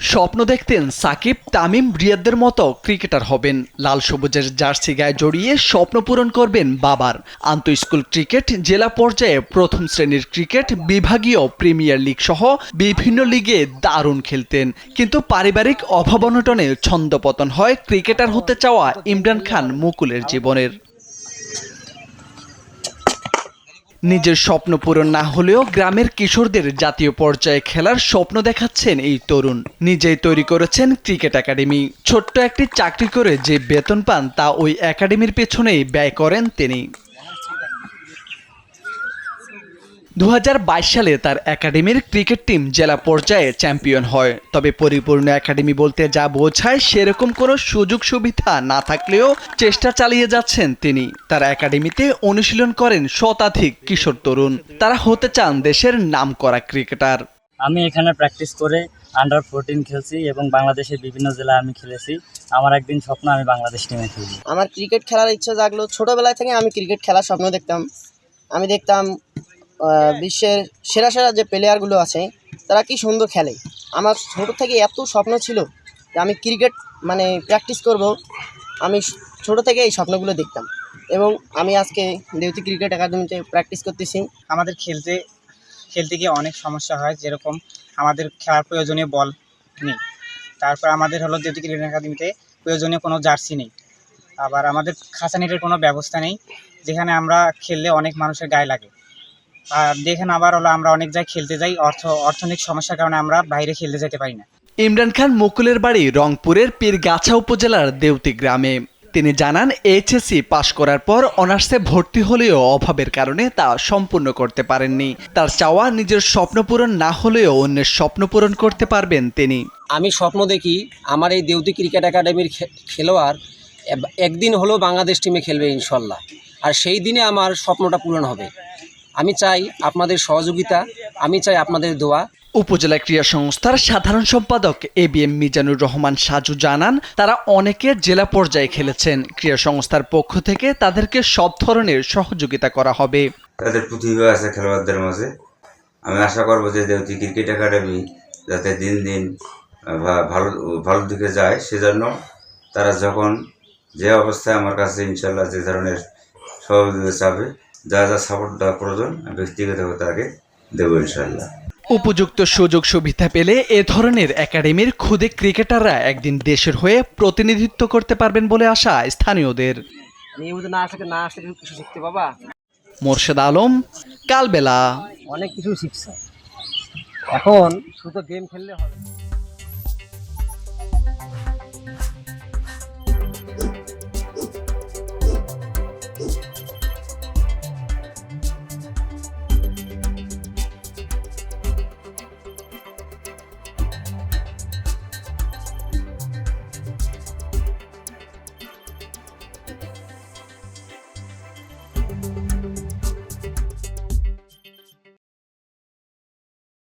স্বপ্ন দেখতেন সাকিব তামিম রিয়াদদের মতো ক্রিকেটার হবেন। লাল সবুজের জার্সি গায়ে জড়িয়ে স্বপ্ন পূরণ করবেন বাবার। আন্ত স্কুল ক্রিকেট, জেলা পর্যায়ে প্রথম শ্রেণির ক্রিকেট, বিভাগীয় প্রিমিয়ার লিগ সহ বিভিন্ন লিগে দারুণ খেলতেন। কিন্তু পারিবারিক অভাব অনটনে ছন্দপতন হয় ক্রিকেটার হতে চাওয়া ইমরান খান মুকুলের জীবনের। নিজের স্বপ্ন পূরণ না হলেও গ্রামের কিশোরদের জাতীয় পর্যায়ে খেলার স্বপ্ন দেখাচ্ছেন এই তরুণ। নিজেই তৈরি করেছেন ক্রিকেট একাডেমি। ছোট্ট একটি চাকরি করে যে বেতন পান তা ওই একাডেমির পেছনেই ব্যয় করেন তিনি। দু হাজার বাইশ সালে তার একাডেমির ক্রিকেট টিম জেলা পর্যায়ে চ্যাম্পিয়ন হয়। তবে পরিপূর্ণ একাডেমি বলতে যা বোঝায় সেরকম কোনো সুযোগ সুবিধা না থাকলেও চেষ্টা চালিয়ে যাচ্ছেন তিনি। তার একাডেমিতে অনুশীলন করেন শতাধিক কিশোর তরুণ। তারা হতে চান দেশের নামকরা ক্রিকেটার। আমি এখানে প্র্যাকটিস করে আন্ডার ফোরটিন খেলছি এবং বাংলাদেশের বিভিন্ন জেলায় আমি খেলেছি। আমার একদিন স্বপ্ন আমি বাংলাদেশ টিমে খেলব। আমার ক্রিকেট খেলার ইচ্ছা জাগলো। ছোটোবেলায় থেকে আমি ক্রিকেট খেলার স্বপ্ন দেখতাম। আমি দেখতাম বিশ্বের সেরা সেরা যে প্লেয়ারগুলো আছে তারা কি সুন্দর খেলে? আমার ছোটো থেকে এত স্বপ্ন ছিল যে আমি ক্রিকেট মানে প্র্যাকটিস করব। আমি ছোটো থেকে এই স্বপ্নগুলো দেখতাম। এবং আমি আজকে দেউতি ক্রিকেট একাডেমিতে প্র্যাকটিস করতেছি। আমাদের খেলতে খেলতে গিয়ে অনেক সমস্যা হয় যেরকম আমাদের খেলার প্রয়োজনীয় বল নেই। তারপর আমাদের হলো যেহেতু ক্রিকেট একাডেমিতে প্রয়োজনীয় কোনো জার্সি নেই। আবার আমাদের খাঁচানিটের কোনো ব্যবস্থা নেই যেখানে আমরা খেললে অনেক মানুষের গায়ে লাগে। আর দেখেন আবার হলো আমরা অনেক জায়গায় খেলতে যাই অর্থ অর্থনৈতিক সমস্যার কারণে আমরা বাইরে খেলতে যেতে পারি না। ইমরান খান মুকুলের বাড়ি রংপুরের পীরগাছা উপজেলার দেউতি গ্রামে। তিনি জানান এইচএসসি পাশ করার পর অনার্সে ভর্তি হলেও অভাবের কারণে তা সম্পূর্ণ করতে পারেননি। তার চাওয়া নিজের স্বপ্ন পূরণ না হলেও অন্যের স্বপ্ন পূরণ করতে পারবেন তিনি। আমি স্বপ্ন দেখি আমার এই দেউতি ক্রিকেট একাডেমির খে- খেলোয়াড় একদিন হলেও বাংলাদেশ টিমে খেলবে ইনশাল্লাহ। আর সেই দিনে আমার স্বপ্নটা পূরণ হবে। আমি চাই আপনাদের সহযোগিতা আমি চাই আপনাদের দোয়া। উপজেলা ক্রীড়া সংস্থার সাধারণ সম্পাদক A B M Mizanur Rahman Saju জানান তারা অনেকে জেলা পর্যায়ে খেলেছেন। ক্রীড়া সংস্থার পক্ষ থেকে তাদেরকে সব ধরনের সহযোগিতা করা হবে। তাদের প্রতিভা আছে খেলোয়াড়দের মাঝে। আমি আশা করব যে দেউতি ক্রিকেট একাডেমি যাতে দিন দিন ভালো ভালো দিকে যায় সেজন্য তারা যখন যে অবস্থায় আমার কাছে ইনশাল্লাহ যে ধরনের সহযোগিতা চাবে যা যা সাপোর্ট দেওয়া প্রয়োজন ব্যক্তিগতভাবে তাকে দেবো ইনশাল্লাহ উপযুক্ত সুযোগ সুবিধা পেলে এ ধরনের একাডেমির খুদে ক্রিকেটাররা একদিন দেশের হয়ে প্রতিনিধিত্ব করতে পারবেন বলে আশা স্থানীয়দের। নিয়মিত না আসলে না আসলে কিছু শিখতে পাবা? মোর্শেদ আলম কালবেলা। অনেক কিছু শিখছে। এখন শুধু গেম খেললে হবে।